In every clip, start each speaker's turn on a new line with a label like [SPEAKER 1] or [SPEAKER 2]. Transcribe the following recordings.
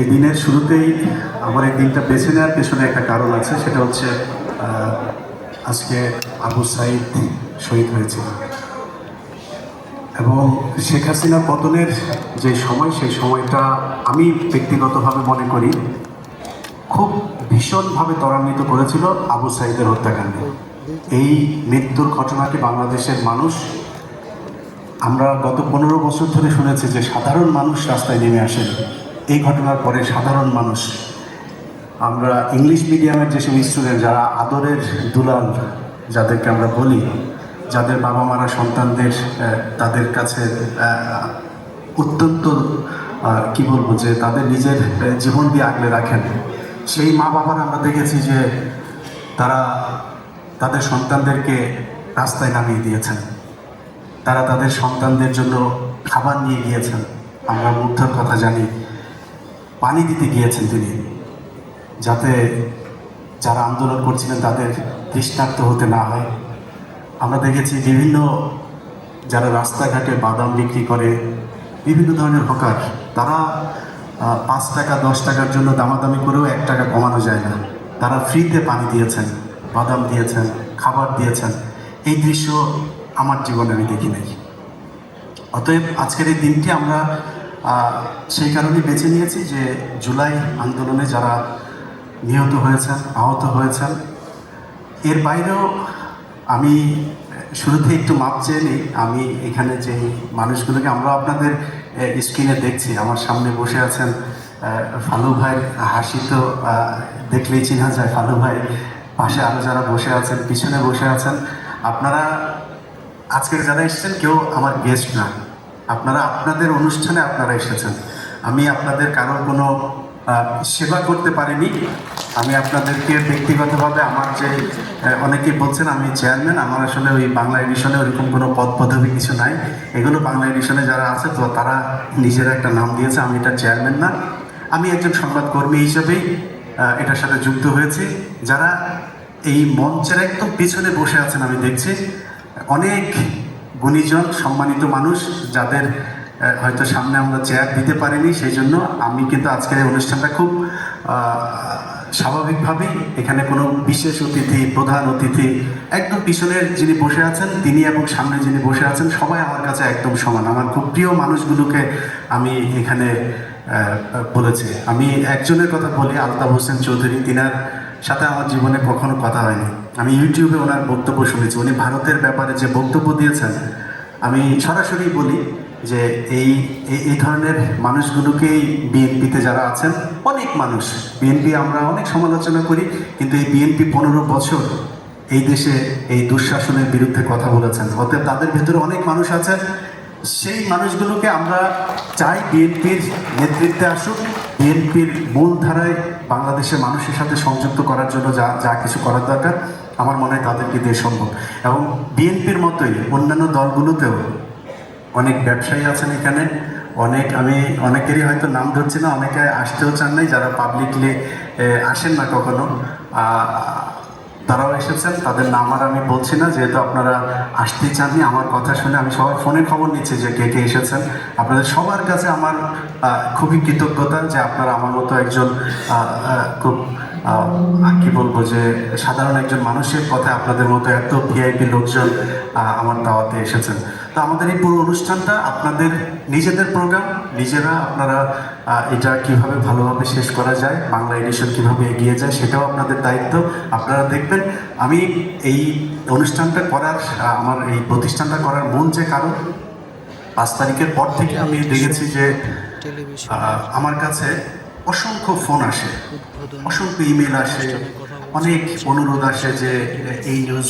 [SPEAKER 1] এই দিনের শুরুতেই আমার এই দিনটা বেছে নেওয়ার পেছনে একটা কারণ আছে, সেটা হচ্ছে আজকে আবু সাইদ শহীদ হয়েছিল এবং শেখ হাসিনা পতনের যে সময়, সেই সময়টা আমি ব্যক্তিগতভাবে মনে করি, খুব ভীষণভাবে ত্বরান্বিত করেছিল আবু সাইদের হত্যাকাণ্ডে। এই মৃত্যুর ঘটনাটি বাংলাদেশের মানুষ, আমরা গত পনেরো বছর ধরে শুনেছি যে সাধারণ মানুষ রাস্তায় নেমে আসেন। এই ঘটনার পরে সাধারণ মানুষ, আমরা ইংলিশ মিডিয়ামের যেসব স্টুডেন্ট যারা আদরের দুলাল যাদেরকে আমরা বলি, যাদের বাবা মারা সন্তানদের তাদের কাছে অত্যন্ত কি বলব যে তাদের নিজের জীবন দিয়ে আগলে রাখেন। সেই মা বাবারা আমরা দেখেছি যে তারা তাদের সন্তানদেরকে রাস্তায় নামিয়ে দিয়েছেন। তারা তাদের সন্তানদের জন্য খাবার নিয়ে গিয়েছেন। আমরা মুগ্ধর কথা জানি। পানি দিতে গিয়েছেন তিনি, যাতে যারা আন্দোলন করছিলেন তাদের তৃষ্ণার্ত হতে না হয়। আমরা দেখেছি বিভিন্ন যারা রাস্তাঘাটে বাদাম বিক্রি করে, বিভিন্ন ধরনের হকার, তারা পাঁচ টাকা, দশ টাকার জন্য দামাদামি করেও এক টাকা কমানো যায় না। তারা ফ্রিতে পানি দিয়েছেন, বাদাম দিয়েছেন, খাবার দিয়েছেন। এই দৃশ্য আমার জীবনে আমি দেখি নাই। অতএব আজকের এই দিনটি আমরা সেই কারণে বেছে নিয়েছি যে জুলাই আন্দোলনে যারা নিহত হয়েছেন, আহত হয়েছেন, এর বাইরেও আমি শুরুতে একটু মাপ চেয়ে নিই। আমি এখানে যে মানুষগুলোকে আমরা আপনাদের স্ক্রিনে দেখছি, আমার সামনে বসে আছেন ফালু ভাইয়ের হাসি তো দেখলেই চেনা যায়, ফালু ভাই পাশে আরও যারা বসে আছেন, পিছনে বসে আছেন, আপনারা আজকের যারা এসেছেন কেউ আমার গেস্ট না। আপনারা আপনাদের অনুষ্ঠানে আপনারা এসেছেন। আমি আপনাদের কারোর কোনো সেবা করতে পারিনি। আমি আপনাদেরকে ব্যক্তিগতভাবে আমার যে অনেকেই বলছেন আমি চেয়ারম্যান, আমার আসলে ওই বাংলা এডিশনে ওরকম কোনো পদ পদবি কিছু নাই। এগুলো বাংলা এডিশনে যারা আছে, তো তারা নিজেরা একটা নাম দিয়েছে, আমি এটা চেয়ারম্যান না। আমি একজন সংবাদকর্মী হিসেবেই এটার সাথে যুক্ত হয়েছি। যারা এই মঞ্চের একদম পিছনে বসে আছেন, আমি দেখছি, অনেক গুণীজন, সম্মানিত মানুষ যাদের হয়তো সামনে আমরা চেয়ার দিতে পারিনি, সেই জন্য আমি কিন্তু আজকের এই অনুষ্ঠানটা খুব স্বাভাবিকভাবেই এখানে কোনো বিশেষ অতিথি, প্রধান অতিথি একদম পিছনের যিনি বসে আছেন, তিনি এবং সামনে যিনি বসে আছেন, সবাই আমার কাছে একদম সমান। আমার খুব প্রিয় মানুষগুলোকে আমি এখানে বলেছি। আমি একজনের কথা বলি, আলতাফ হোসেন চৌধুরী, তিনার সাথে আমার জীবনে কখনো কথা হয়নি। আমি ইউটিউবে ওনার বক্তব্য শুনেছি। উনি ভারতের ব্যাপারে যে বক্তব্য দিয়েছেন, আমি সরাসরি বলি যে এই, এই- ধরনের মানুষগুলোকেই বিএনপিতে যারা আছেন, অনেক মানুষ। বিএনপি আমরা অনেক সমালোচনা করি, কিন্তু এই বিএনপি পনেরো বছর এই দেশে এই দুঃশাসনের বিরুদ্ধে কথা বলেছেন। অতএব তাদের ভিতরে অনেক মানুষ আছে। সেই মানুষগুলোকে আমরা চাই বিএনপির নেতৃত্বে আসুক, বিএনপির মূল ধারায় বাংলাদেশের মানুষের সাথে সংযুক্ত করার জন্য যা যা কিছু করার দরকার। আমার মনে হয় তাদেরকে দিয়ে সম্ভব। এবং বিএনপির মতোই অন্যান্য দলগুলোতেও অনেক ব্যবসায়ী আছেন এখানে। অনেক আমি, অনেকেরই হয়তো নাম ধরছি না, অনেকে আসতেও চান নাই, যারা পাবলিকলি আসেন না কখনো। তারাও এসেছেন, তাদের নাম আর আমি বলছি না, যেহেতু আপনারা আসতে চাননি, আমার কথা শুনে আমি সবার ফোনে খবর নিচ্ছি যে কে কে এসেছেন। আপনাদের সবার কাছে আমার খুবই কৃতজ্ঞতা যে আপনারা আমার মতো একজন খুব কি বলব যে সাধারণ একজন মানুষের কথা আপনাদের মতো এত ভিআইপি লোকজন আমার দাওয়াতে এসেছেন। তো আমাদের এই পুরো অনুষ্ঠানটা আপনাদের নিজেদের প্রোগ্রাম নিজেরা আপনারা এটা কীভাবে ভালোভাবে শেষ করা যায়, বাংলা এডিশন কীভাবে এগিয়ে যায় সেটাও আপনাদের দায়িত্ব। আপনারা দেখবেন, আমি এই অনুষ্ঠানটা করার আমার এই প্রতিষ্ঠানটা করার মূল যে কারণ পাঁচ তারিখের পর থেকে আমি দেখেছি যে আমার কাছে অসংখ্য ফোন আসে, অসংখ্য ইমেল আসে, অনেক অনুরোধ আসে যে এই নিউজ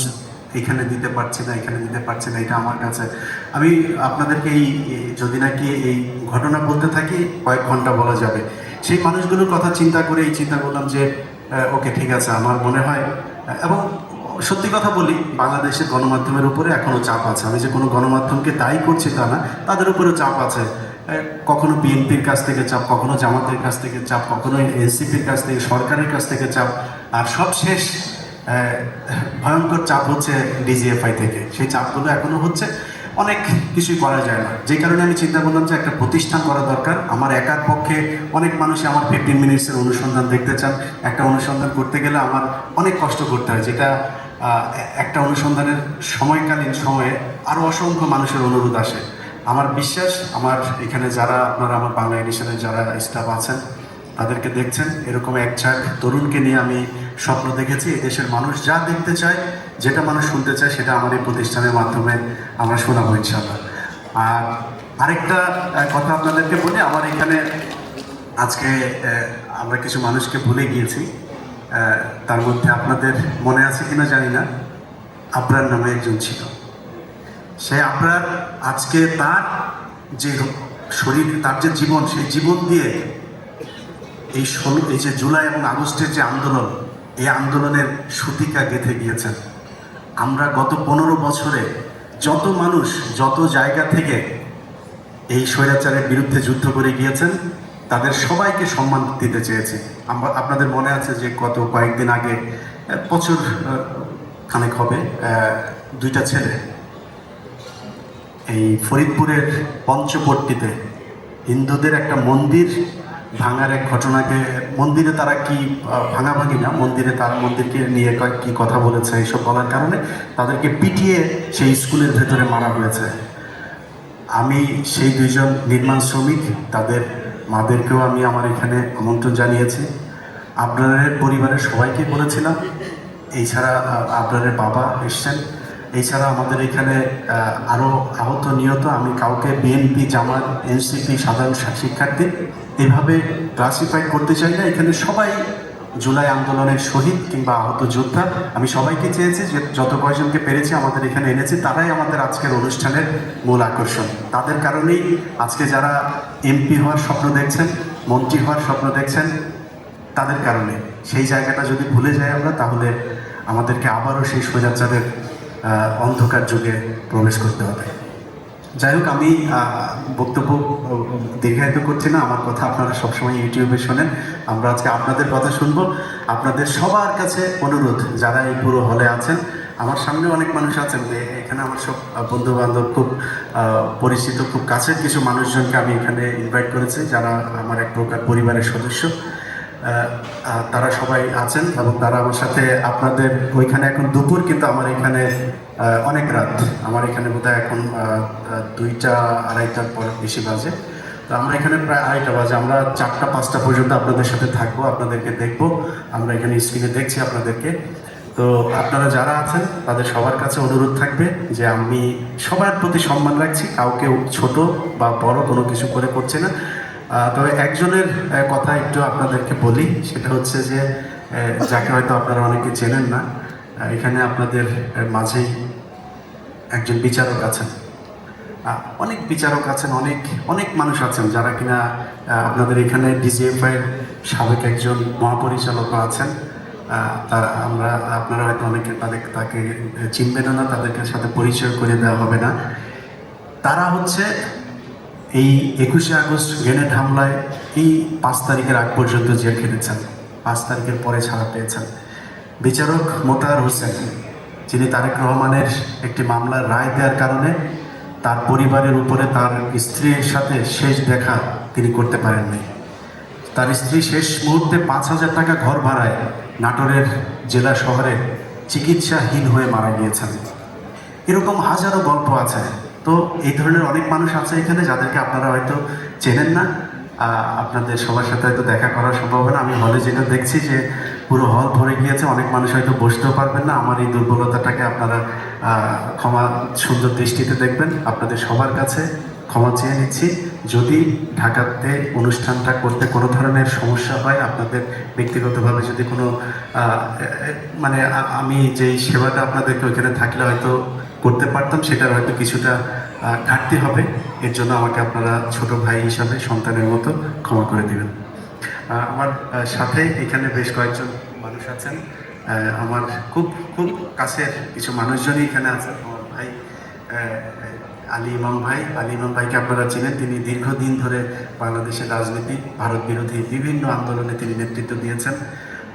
[SPEAKER 1] এখানে দিতে পারছি না, এখানে দিতে পারছি না, এটা আমার কাছে। আমি আপনাদেরকে এই, যদি নাকি এই ঘটনা বলতে থাকি, কয়েক ঘণ্টা বলা যাবে। সেই মানুষগুলোর কথা চিন্তা করে এই চিন্তা করলাম যে ওকে ঠিক আছে, আমার মনে হয় এবং সত্যি কথা বলি, বাংলাদেশের গণমাধ্যমের উপরে এখনও চাপ আছে। আমি যে কোনো গণমাধ্যমকে দায়ী করছি তা না, তাদের উপরেও চাপ আছে। কখনো বিএনপির কাছ থেকে চাপ, কখনো জামাতের কাছ থেকে চাপ, কখনো এনসিপির কাছ থেকে, সরকারের কাছ থেকে চাপ। আর সবশেষ ভয়ঙ্কর চাপ হচ্ছে ডিজিএফআই থেকে। সেই চাপগুলো এখনও হচ্ছে। অনেক কিছুই করা যায় না। যে কারণে আমি চিন্তা করলাম যে একটা প্রতিষ্ঠান করা দরকার। আমার একার পক্ষে অনেক মানুষই আমার ফিফটিন মিনিটসের অনুসন্ধান দেখতে চান। একটা অনুসন্ধান করতে গেলে আমার অনেক কষ্ট করতে হয়, যেটা একটা অনুসন্ধানের সময়কালীন সময়ে আরও অসংখ্য মানুষের অনুরোধ আসে। আমার বিশ্বাস, আমার এখানে যারা আপনারা আমার বাংলা এডিশনের যারা স্টাফ আছেন, তাদেরকে দেখছেন, এরকম এক ঝাঁক তরুণকে নিয়ে আমি স্বপ্ন দেখেছি দেশের মানুষ যা দেখতে চায়, যেটা মানুষ শুনতে চায়, সেটা আমার এই প্রতিষ্ঠানের মাধ্যমে আমরা শোনাবো ইনশাল্লাহ আর আরেকটা কথা আপনাদেরকে বলি, আমার এখানে আজকে আমরা কিছু মানুষকে ভুলে গিয়েছি তার মধ্যে আপনাদের মনে আছে কিনা জানি না আপনার নামে একজন ছিল। সে আপনার আজকে তার যে শরীর, তার যে জীবন, সেই জীবন দিয়ে এই ষোলো, এই যে জুলাই এবং আগস্টের যে আন্দোলন, এই আন্দোলনের সুতিকা গেঁথে গিয়েছেন। আমরা গত পনেরো বছরে যত মানুষ, যত জায়গা থেকে এই স্বৈরাচারের বিরুদ্ধে যুদ্ধ করে গিয়েছেন, তাদের সবাইকে সম্মান দিতে চেয়েছি। আমরা, আপনাদের মনে আছে যে গত কয়েকদিন আগে বছর খানেক হবে দুইটা ছেলে এই ফরিদপুরের পঞ্চপট্টিতে হিন্দুদের একটা মন্দির ভাঙার এক ঘটনাকে, মন্দিরে তারা কি ভাঙাভাঙি না, মন্দিরে তার মন্দিরকে নিয়ে ক- কথা বলেছে এইসব বলার কারণে তাদেরকে পিটিয়ে সেই স্কুলের ভেতরে মারা হয়েছে। আমি সেই দুইজন নির্মাণ শ্রমিক, তাদের মাদেরকেও আমি আমার এখানে আমন্ত্রণ জানিয়েছি। আপনাদের পরিবারের সবাইকে বলেছিলাম, এছাড়া আপনাদের বাবা এসছেন। এছাড়া আমাদের এখানে আরও আহত নিহত আমি কাউকে বিএনপি জামাত এনসিপি সাধারণ শিক্ষার্থী এভাবে ক্লাসিফাই করতে চাই না। এখানে সবাই জুলাই আন্দোলনের শহীদ কিংবা আহত যোদ্ধা। আমি সবাইকে চেয়েছি যে যত কয়জনকে পেরেছি আমাদের এখানে এনেছি তারাই আমাদের আজকের অনুষ্ঠানের মূল আকর্ষণ। তাদের কারণেই আজকে যারা এমপি হওয়ার স্বপ্ন দেখছেন মন্ত্রী হওয়ার স্বপ্ন দেখছেন তাদের কারণে। সেই জায়গাটা যদি ভুলে যাই আমরা তাহলে আমাদেরকে আবারও সেই স্বৈরাচারের আহ, অন্ধকার যুগে প্রবেশ করতে হবে। যাই হোক, আমি বক্তব্য দীর্ঘায়িত করছি না। আমার কথা আপনারা সবসময় ইউটিউবে শোনেন। আমরা আজকে আপনাদের কথা শুনব। আপনাদের সবার কাছে অনুরোধ, যারা এই পুরো হলে আছেন, আমার সামনে অনেক মানুষ আছেন যে এখানে আমার সব বন্ধু বান্ধব খুব পরিচিত, খুব কাছের কিছু মানুষজনকে আমি এখানে ইনভাইট করেছি, যারা আমার এক প্রকার পরিবারের সদস্য। তারা সবাই আছেন এবং তারা আমার সাথে আপনাদের ওইখানে এখন দুপুর, কিন্তু আমার এখানে অনেক রাত। আমার এখানে বোধহয় এখন দুইটা, আড়াইটার পর বেশি বাজে। তো আমরা এখানে প্রায় আড়াইটা বাজে। আমরা চারটা, পাঁচটা পর্যন্ত আপনাদের সাথে থাকব, আপনাদেরকে দেখব। আমরা এখানে স্ক্রিনে দেখছি আপনাদেরকে। তো আপনারা যারা আছেন, তাদের সবার কাছে অনুরোধ থাকবে যে আমি সবার প্রতি সম্মান রাখছি। কাউকে ছোট বা বড় কোনো কিছু করে করছে না। তবে একজনের কথা একটু আপনাদেরকে বলি, সেটা হচ্ছে যে যাকে হয়তো আপনারা অনেকে চেনেন না এখানে আপনাদের মাঝেই একজন বিচারক আছেন। অনেক বিচারক আছেন, অনেক অনেক মানুষ আছেন যারা কিনা আপনাদের এখানে ডিজিএফআই এর সাবেক একজন মহাপরিচালক আছেন। তার, আমরা, আপনারা হয়তো অনেকে তাদের, তাকে চিনবেন না তাদেরকে সাথে পরিচয় করে দেওয়া হবে না। তারা হচ্ছে এই একুশে আগস্ট গ্রেনেড হামলায় এই পাঁচ তারিখের আগ পর্যন্ত জেল খেটেছেন। পাঁচ তারিখের পরে ছাড়া পেয়েছেন। বিচারক মোতাহার হোসেন, যিনি তারেক রহমানের একটি মামলার রায় দেওয়ার কারণে তার পরিবারের উপরে তার স্ত্রীর সাথে শেষ দেখা তিনি করতে পারেননি। তার স্ত্রী শেষ মুহূর্তে পাঁচ হাজার টাকা ঘর ভাড়ায় নাটোরের জেলা শহরে চিকিৎসাহীন হয়ে মারা গিয়েছেন। এরকম হাজারো গল্প আছে। তো এই ধরনের অনেক মানুষ আছে এখানে যাদেরকে আপনারা হয়তো চেনেন না। আপনাদের সবার সাথে হয়তো দেখা করা সম্ভব না আমি হলে যেটা দেখছি যে পুরো হল ভরে গিয়েছে, অনেক মানুষ হয়তো বসতেও পারবেন না। আমার এই দুর্বলতাটাকে আপনারা ক্ষমা, সুন্দর দৃষ্টিতে দেখবেন। আপনাদের সবার কাছে ক্ষমা চেয়ে নিচ্ছি। যদি ঢাকাতে অনুষ্ঠানটা করতে কোনো ধরনের সমস্যা হয়, আপনাদের ব্যক্তিগতভাবে যদি কোনো মানে আমি যেই সেবাটা আপনাদেরকে ওইখানে থাকলে হয়তো করতে পারতাম, সেটার হয়তো কিছুটা ঘাটতি হবে। এর জন্য আমাকে আপনারা ছোট ভাই হিসাবে, সন্তানের মতো ক্ষমা করে দেবেন। আমার সাথে এখানে বেশ কয়েকজন মানুষ আছেন। আমার খুব খুব কাছের কিছু মানুষজনই এখানে আছেন। আমার ভাই আলী ইমাম ভাই। আলী ইমাম ভাইকে আপনারা চিনেন। তিনি দীর্ঘদিন ধরে বাংলাদেশের রাজনীতি, ভারত বিরোধী বিভিন্ন আন্দোলনে তিনি নেতৃত্ব দিয়েছেন।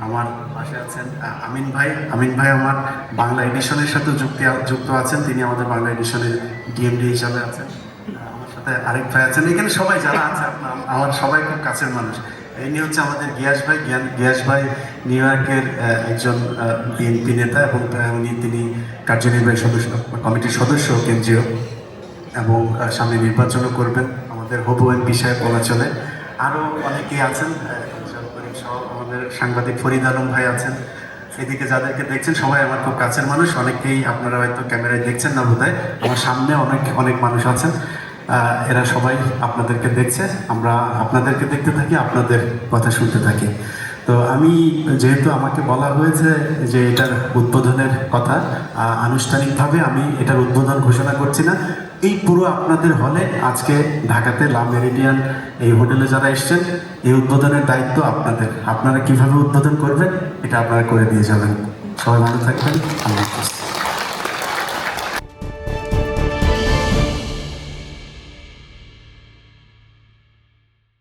[SPEAKER 1] আমার পাশে আছেন আমিন ভাই। আমিন ভাই আমার বাংলা এডিশনের সাথে যুক্ত যুক্ত আছেন। তিনি আমাদের বাংলা এডিশনের ডিএমডি হিসাবে আছেন। আমার সাথে আরেক ভাই আছেন। এখানে সবাই যারা আছে আমার সবাই খুব কাছের মানুষ। ইনি হচ্ছে আমাদের গিয়াস ভাই। গিয়াস ভাই নিউ ইয়র্কের একজন বিএনপি নেতা এবং উনি তিনি কার্যনির্বাহী সদস্য, কমিটির সদস্য কেন্দ্রীয় এবং সামনে নির্বাচনও করবেন। আমাদের হবু এমপি সাহেব বলা চলে। আরও অনেকেই আছেন। আমাদের সাংবাদিক ফরিদ আলম ভাই আছেন। এদিকে যাদেরকে দেখছেন, সবাই আমার খুব কাছের মানুষ। অনেকেই আপনারা হয়তো ক্যামেরায় দেখছেন না বোধহয়। আমার সামনে অনেক অনেক মানুষ আছেন। এরা সবাই আপনাদেরকে দেখছে। আমরা আপনাদেরকে দেখতে থাকি, আপনাদের কথা শুনতে থাকি। তো আমি, যেহেতু আমাকে বলা হয়েছে যে এটার উদ্বোধনের কথা আনুষ্ঠানিকভাবে আমি এটার উদ্বোধন ঘোষণা করছি না। এই পুরো আপনাদের হলে আজকে ঢাকাতে লা মেরিডিয়ান এই হোটেলে যারা এসছেন, এই উদ্বোধনের দায়িত্ব আপনাদের। আপনারা কীভাবে উদ্বোধন করবেন, এটা আপনারা করে দিয়ে যাবেন। সবাই ভালো থাকবেন। আল্লাহ হাফেজ।